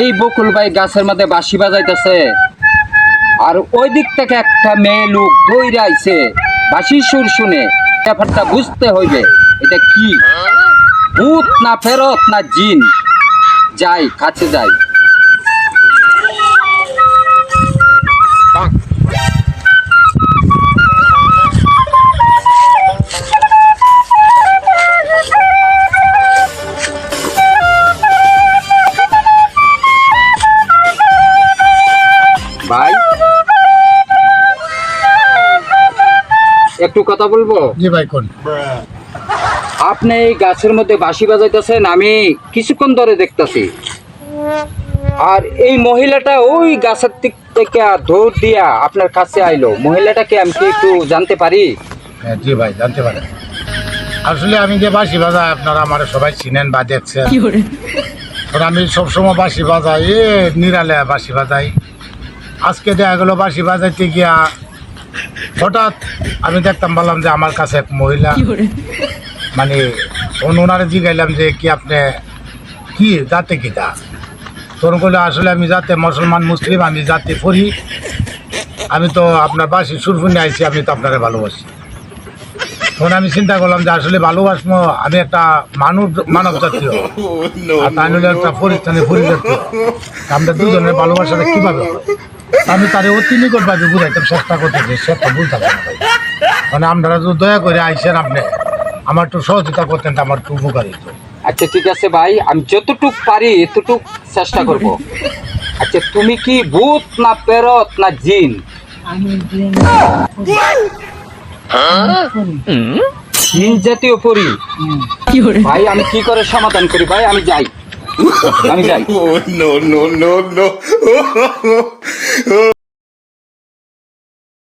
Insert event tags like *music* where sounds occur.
এই বকুল ভাই গাছের মধ্যে বাঁশি বাজাইতেছে। আর ওই দিক থেকে একটা মেয়ে লোক দৌড়ে আইছে। বাঁশির সুর শুনে ব্যাপারটা বুঝতে হইবে, এটা কি? ভূত না ফেরত না জিন। যাই, কাছে যাই। একটু কথা বলব? জি ভাই কোন? আপনি এই গাছের মধ্যে বাঁশি বাজাইতেছেন আমি কিছুক্ষণ ধরে দেখতাছি। আর এই মহিলাটা ওই গাছের দিক থেকে দৌড় দিয়া আপনার কাছে আইলো। মহিলাটাকে আমি কি একটু জানতে পারি? হ্যাঁ, জি ভাই জানতে পারেন। আসলে আমি যে বাঁশি বাজাই আপনারা আমার সবাই চিনেন বা দেখছেন। আমি সবসময় বাঁশি বাজাই এ নিরালে বাঁশি বাজাই। আজকে দেখা গেলো বাঁশি বাজাইতে গিয়া হঠাৎ আমি দেখতাম বললাম যে আমার কাছে এক মহিলা মানে ওনারে জিগাইলাম যে কি আপনি কি জাতে কিটা তখন করলে আসলে আমি যাতে মুসলমান মুসলিম আমি জাতি পড়ি আমি তো আপনার বাসি সুরফুনি আইছি আমি তো আপনারে ভালোবাসি। তখন আমি চিন্তা করলাম যে আসলে ভালোবাসমো আমি একটা মানব মানব জাতীয় আর হলে একটা পরিস্থানে পরিজাতীয় আমরা দুজনের ভালোবাসাটা কীভাবে হবে? আমি তারে অতি নিকটভাবে বুঝাইতাম চেষ্টা করতেছি সে তো বুঝতে পারে ভাই। মানে আপনারা যদি দয়া করে আইসেন আপনি আমার একটু সহযোগিতা করতেন তো আমার একটু উপকার হতো আচ্ছা ঠিক আছে ভাই আমি যতটুক পারি এতটুক চেষ্টা করব। আচ্ছা তুমি কি ভূত না পেরত না জিন? জিন জাতীয় পরি। ভাই আমি কি করে সমাধান করি ভাই? আমি যাই। আমি যাই। *laughs* Oh, no, no, no, *laughs* oh. *laughs*